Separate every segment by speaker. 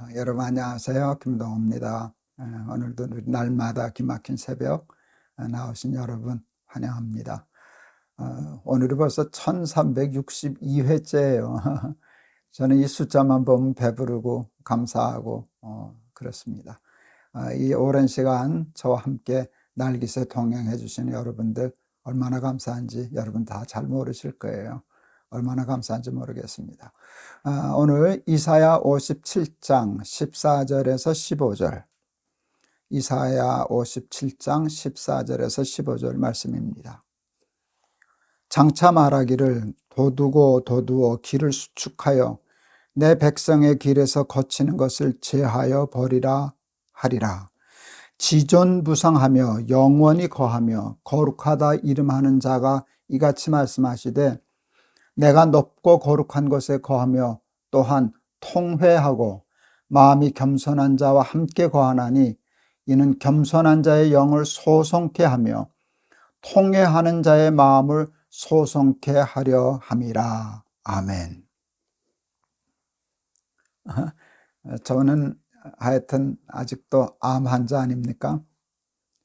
Speaker 1: 어, 여러분 안녕하세요. 김동호입니다. 에, 오늘도 날마다 기막힌 새벽 에, 나오신 여러분 환영합니다. 어, 오늘이 벌써 1362회째예요. 저는 이 숫자만 보면 배부르고 감사하고 어, 그렇습니다. 아, 이 오랜 시간 저와 함께 날깃에 동행해 주시는 여러분들 얼마나 감사한지 여러분 다 잘 모르실 거예요. 얼마나 감사한지 모르겠습니다. 아, 오늘 이사야 57장 14절에서 15절, 이사야 57장 14절에서 15절 말씀입니다. 장차 말하기를 도두고 도두어 길을 수축하여 내 백성의 길에서 거치는 것을 제하여 버리라 하리라. 지존 부상하며 영원히 거하며 거룩하다 이름하는 자가 이같이 말씀하시되 내가 높고 거룩한 곳에 거하며 또한 통회하고 마음이 겸손한 자와 함께 거하나니 이는 겸손한 자의 영을 소송케 하며 통회하는 자의 마음을 소송케 하려 함이라. 아멘. 저는 하여튼 아직도 암 환자 아닙니까?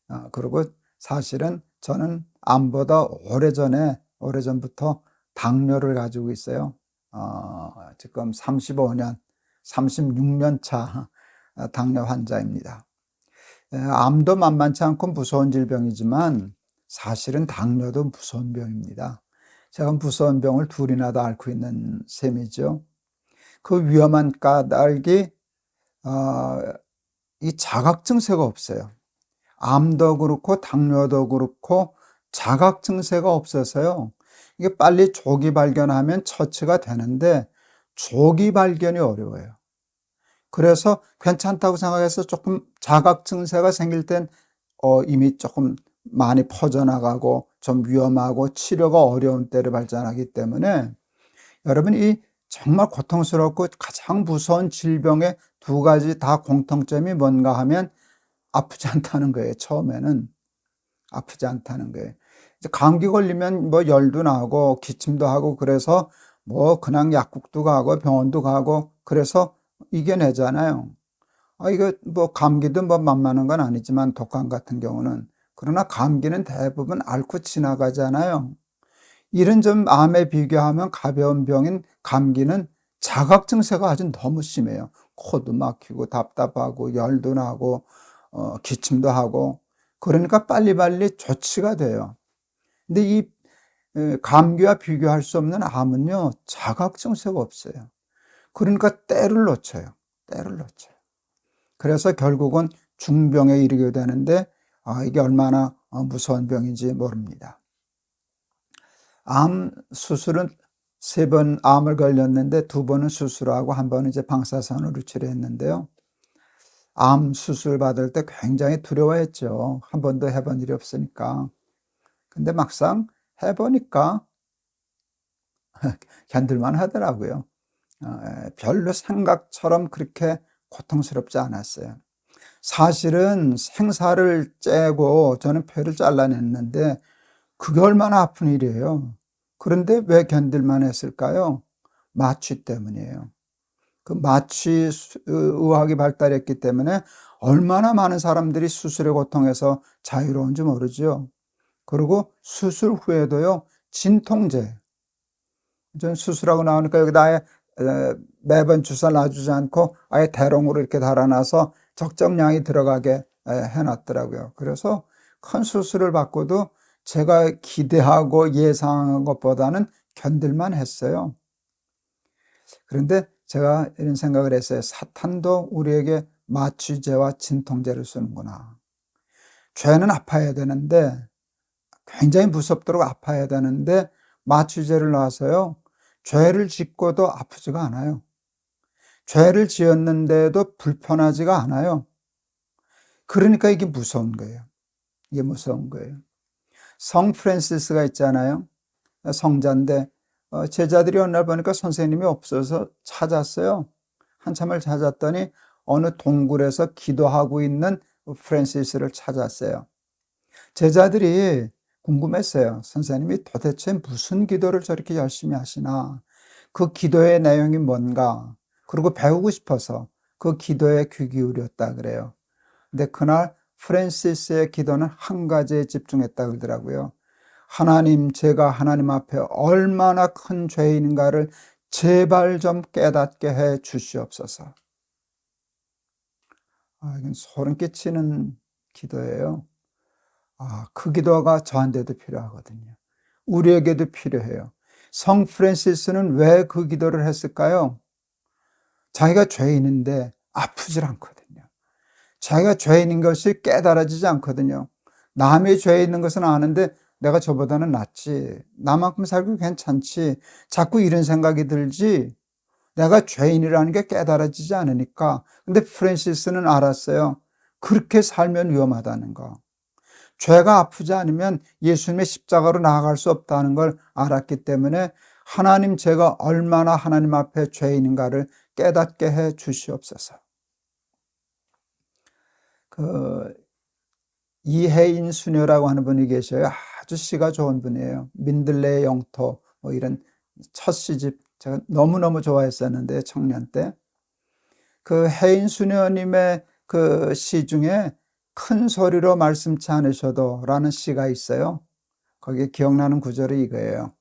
Speaker 1: 어, 그리고 사실은 저는 암보다 오래전에, 오래전부터 당뇨를 가지고 있어요. 어, 지금 35년, 36년 차 당뇨 환자입니다. 암도 만만치 않고 무서운 질병이지만 사실은 당뇨도 무서운 병입니다. 제가 무서운 병을 둘이나 다 앓고 있는 셈이죠. 그 위험한 까닭이 어, 이 자각 증세가 없어요. 암도 그렇고 당뇨도 그렇고 자각 증세가 없어서요. 이게 빨리 조기 발견하면 처치가 되는데 조기 발견이 어려워요. 그래서 괜찮다고 생각해서 조금 자각 증세가 생길 땐 어, 이미 조금 많이 퍼져나가고 좀 위험하고 치료가 어려운 때를 발전하기 때문에 여러분 이 정말 고통스럽고 가장 무서운 질병의 두 가지 다 공통점이 뭔가 하면 아프지 않다는 거예요. 처음에는 아프지 않다는 거예요. 감기 걸리면 뭐 열도 나고 기침도 하고 그래서 뭐 그냥 약국도 가고 병원도 가고 그래서 이겨내잖아요. 아, 이거 뭐 감기도 뭐 만만한 건 아니지만 독감 같은 경우는 그러나 감기는 대부분 앓고 지나가잖아요. 이런 점 암에 비교하면 가벼운 병인 감기는 자각 증세가 아주 너무 심해요. 코도 막히고 답답하고 열도 나고 어, 기침도 하고 그러니까 빨리빨리 조치가 돼요. 근데 이 감기와 비교할 수 없는 암은요, 자각 증세가 없어요. 그러니까 때를 놓쳐요. 때를 놓쳐요. 그래서 결국은 중병에 이르게 되는데, 아, 이게 얼마나 어, 무서운 병인지 모릅니다. 암 수술은 세 번 암을 걸렸는데 두 번은 수술하고 한 번은 이제 방사선으로 치료했는데요. 암 수술 받을 때 굉장히 두려워했죠. 한 번도 해본 일이 없으니까. 근데 막상 해보니까 견딜만 하더라고요. 어, 별로 생각처럼 그렇게 고통스럽지 않았어요. 사실은 생사를 째고 저는 폐를 잘라냈는데 그게 얼마나 아픈 일이에요. 그런데 왜 견딜만 했을까요? 마취 때문이에요. 그 마취 의학이 발달했기 때문에 얼마나 많은 사람들이 수술의 고통에서 자유로운지 모르죠. 그리고 수술 후에도요, 진통제. 전 수술하고 나오니까 여기다 아예 매번 주사 놔주지 않고 아예 대롱으로 이렇게 달아놔서 적정량이 들어가게 해놨더라고요. 그래서 큰 수술을 받고도 제가 기대하고 예상한 것보다는 견딜만 했어요. 그런데 제가 이런 생각을 했어요. 사탄도 우리에게 마취제와 진통제를 쓰는구나. 죄는 아파야 되는데 굉장히 무섭도록 아파야 되는데 마취제를 놔서요. 죄를 짓고도 아프지가 않아요. 죄를 지었는데도 불편하지가 않아요. 그러니까 이게 무서운 거예요. 이게 무서운 거예요. 성 프랜시스가 있잖아요. 성자인데 어, 제자들이 어느 날 보니까 선생님이 없어서 찾았어요. 한참을 찾았더니 어느 동굴에서 기도하고 있는 프랜시스를 찾았어요. 제자들이 궁금했어요. 선생님이 도대체 무슨 기도를 저렇게 열심히 하시나? 그 기도의 내용이 뭔가? 그리고 배우고 싶어서 그 기도에 귀 기울였다 그래요. 근데 그날 프랜시스의 기도는 한 가지에 집중했다 그러더라고요. 하나님, 제가 하나님 앞에 얼마나 큰 죄인인가를 제발 좀 깨닫게 해 주시옵소서. 아, 이건 소름 끼치는 기도예요. 아, 그 기도가 저한테도 필요하거든요. 우리에게도 필요해요. 성 프랜시스는 왜 그 기도를 했을까요? 자기가 죄인인데 아프질 않거든요. 자기가 죄인인 것이 깨달아지지 않거든요. 남의 죄 있는 것은 아는데 내가 저보다는 낫지. 나만큼 살고 괜찮지. 자꾸 이런 생각이 들지. 내가 죄인이라는 게 깨달아지지 않으니까. 근데 프랜시스는 알았어요. 그렇게 살면 위험하다는 거. 죄가 아프지 않으면 예수님의 십자가로 나아갈 수 없다는 걸 알았기 때문에 하나님 제가 얼마나 하나님 앞에 죄인인가를 깨닫게 해 주시옵소서. 그 이혜인 수녀라고 하는 분이 계셔요. 아주 시가 좋은 분이에요. 민들레의 영토 뭐 이런 첫 시집 제가 너무너무 좋아했었는데 청년 때. 그 혜인 수녀님의 그 시 중에 큰 소리로 말씀치 않으셔도 라는 시가 있어요. 거기에 기억나는 구절이 이거예요.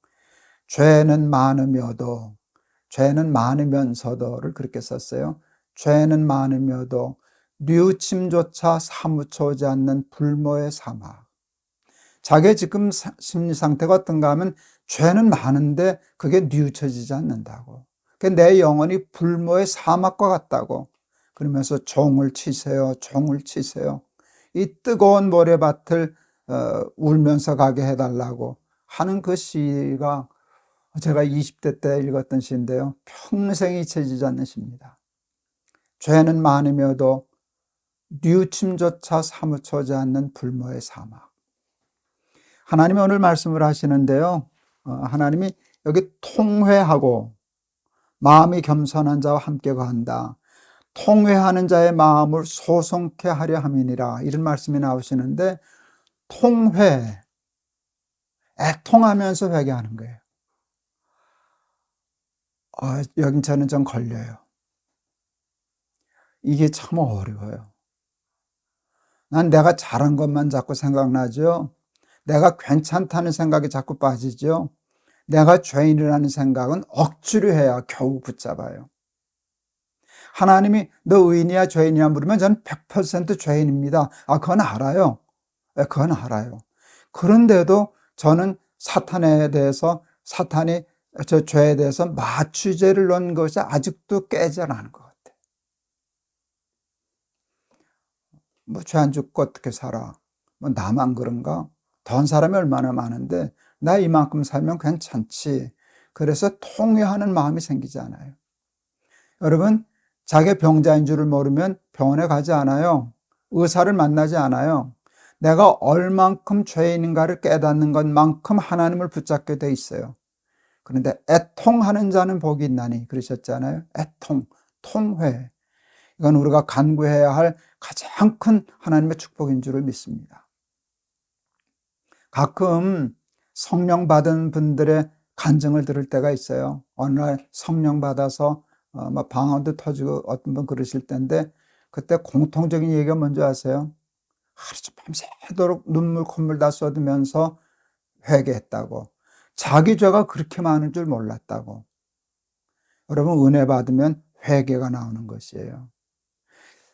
Speaker 1: 죄는 많으며도, 죄는 많으면서도를 그렇게 썼어요. 죄는 많으며도 뉘우침조차 사무쳐 오지 않는 불모의 사막. 자기의 지금 심리 상태가 어떤가 하면 죄는 많은데 그게 뉘우쳐지지 않는다고. 내 영혼이 불모의 사막과 같다고. 그러면서 종을 치세요, 종을 치세요. 이 뜨거운 모래밭을 어, 울면서 가게 해달라고 하는 그 시가 제가 20대 때 읽었던 시인데요. 평생 잊혀지지 않는 시입니다. 죄는 많으며도 뉘우침조차 사무쳐지 않는 불모의 사막. 하나님이 오늘 말씀을 하시는데요. 어, 하나님이 여기 통회하고 마음이 겸손한 자와 함께 가한다. 통회하는 자의 마음을 소송케 하려 함이니라. 이런 말씀이 나오시는데 통회 애통하면서 회개하는 거예요. 아, 여긴 저는 좀 걸려요. 이게 참 어려워요. 난 내가 잘한 것만 자꾸 생각나죠. 내가 괜찮다는 생각이 자꾸 빠지죠. 내가 죄인이라는 생각은 억지로 해야 겨우 붙잡아요. 하나님이 너 의인이야 죄인이야 물으면 저는 100% 죄인입니다. 아, 그건 알아요. 네, 그건 알아요. 그런데도 저는 사탄에 대해서 사탄이 저 죄에 대해서 마취제를 넣은 것이 아직도 깨지 않은 것 같아. 뭐죄 안 죽고 어떻게 살아? 뭐 나만 그런가? 던 사람이 얼마나 많은데 나 이만큼 살면 괜찮지. 그래서 통회하는 마음이 생기지 않아요. 여러분 자기 병자인 줄을 모르면 병원에 가지 않아요. 의사를 만나지 않아요. 내가 얼만큼 죄인인가를 깨닫는 것만큼 하나님을 붙잡게 돼 있어요. 그런데 애통하는 자는 복이 있나니 그러셨잖아요. 애통, 통회. 이건 우리가 간구해야 할 가장 큰 하나님의 축복인 줄을 믿습니다. 가끔 성령 받은 분들의 간증을 들을 때가 있어요. 어느 날 성령 받아서 어, 막 방언도 터지고 어떤 분 그러실 텐데 그때 공통적인 얘기가 뭔지 아세요? 하루 밤새도록 눈물 콧물 다 쏟으면서 회개했다고. 자기 죄가 그렇게 많은 줄 몰랐다고. 여러분 은혜 받으면 회개가 나오는 것이에요.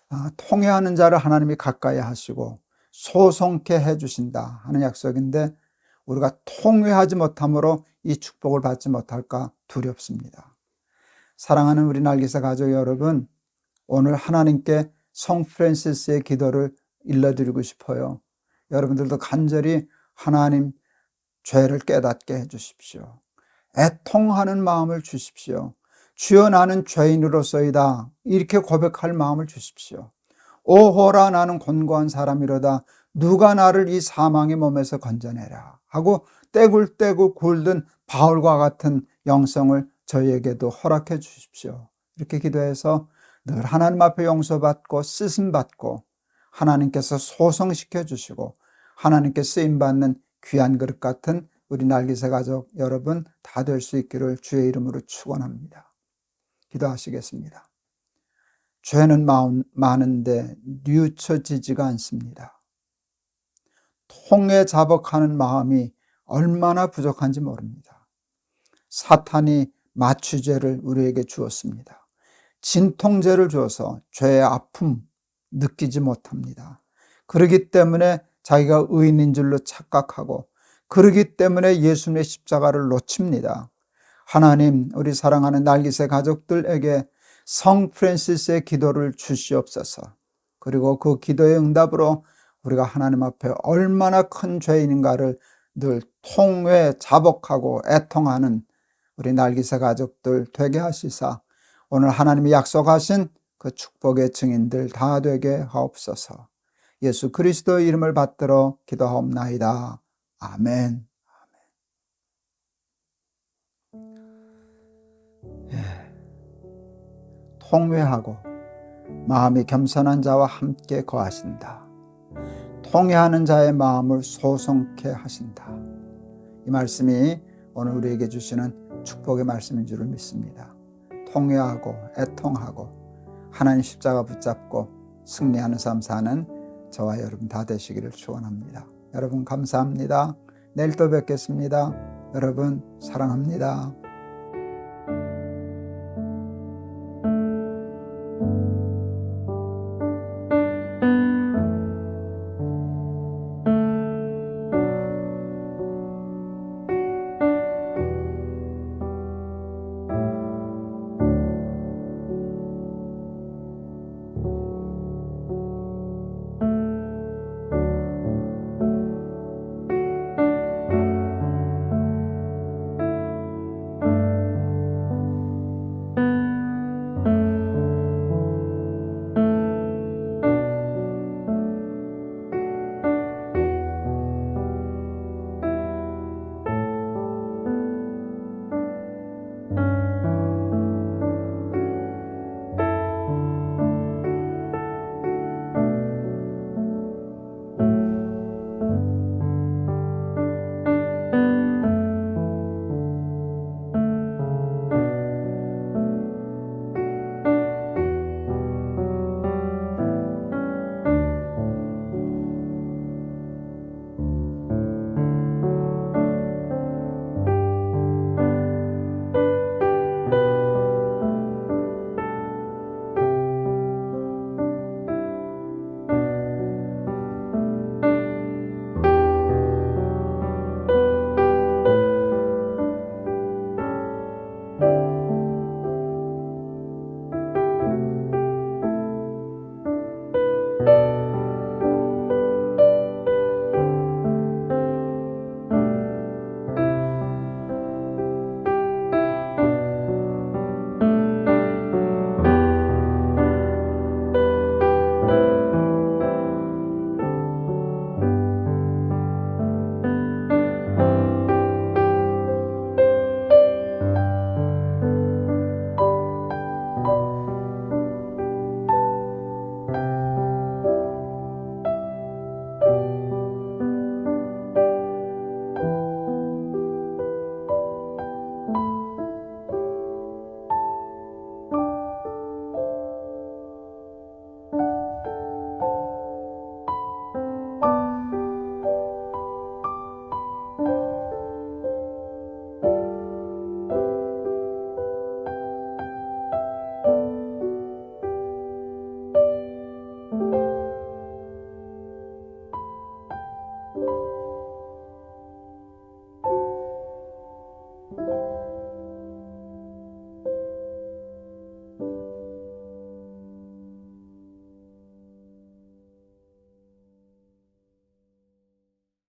Speaker 1: 아, 통회하는 자를 하나님이 가까이 하시고 소송케 해주신다 하는 약속인데 우리가 통회하지 못함으로 이 축복을 받지 못할까 두렵습니다. 사랑하는 우리 날개사 가족 여러분, 오늘 하나님께 성 프랜시스의 기도를 일러드리고 싶어요. 여러분들도 간절히 하나님 죄를 깨닫게 해주십시오. 애통하는 마음을 주십시오. 주여 나는 죄인으로서이다. 이렇게 고백할 마음을 주십시오. 오호라 나는 곤고한 사람이로다. 누가 나를 이 사망의 몸에서 건져내라. 하고 떼굴떼굴 굴든 바울과 같은 영성을 저희에게도 허락해 주십시오. 이렇게 기도해서 늘 하나님 앞에 용서받고 쓰심받고 하나님께서 소성시켜 주시고 하나님께 쓰임받는 귀한 그릇 같은 우리 날개새 가족 여러분 다 될 수 있기를 주의 이름으로 축원합니다. 기도하시겠습니다. 죄는 마음- 많은데 뉘우쳐지지가 않습니다. 통에 자복하는 마음이 얼마나 부족한지 모릅니다. 사탄이 마취죄를 우리에게 주었습니다. 진통제를 주어서 죄의 아픔 느끼지 못합니다. 그러기 때문에 자기가 의인인 줄로 착각하고 그러기 때문에 예수님의 십자가를 놓칩니다. 하나님, 우리 사랑하는 날기새 가족들에게 성 프랜시스의 기도를 주시옵소서. 그리고 그 기도의 응답으로 우리가 하나님 앞에 얼마나 큰 죄인인가를 늘 통회 자복하고 애통하는 우리 날기새 가족들 되게 하시사 오늘 하나님이 약속하신 그 축복의 증인들 다 되게 하옵소서. 예수 그리스도의 이름을 받들어 기도하옵나이다. 아멘. 예. 통회하고 마음이 겸손한 자와 함께 거하신다. 통회하는 자의 마음을 소송케 하신다. 이 말씀이 오늘 우리에게 주시는 축복의 말씀인 줄을 믿습니다. 통회하고 애통하고 하나님 십자가 붙잡고 승리하는 삶 사는 저와 여러분 다 되시기를 축원합니다. 여러분 감사합니다. 내일 또 뵙겠습니다. 여러분 사랑합니다.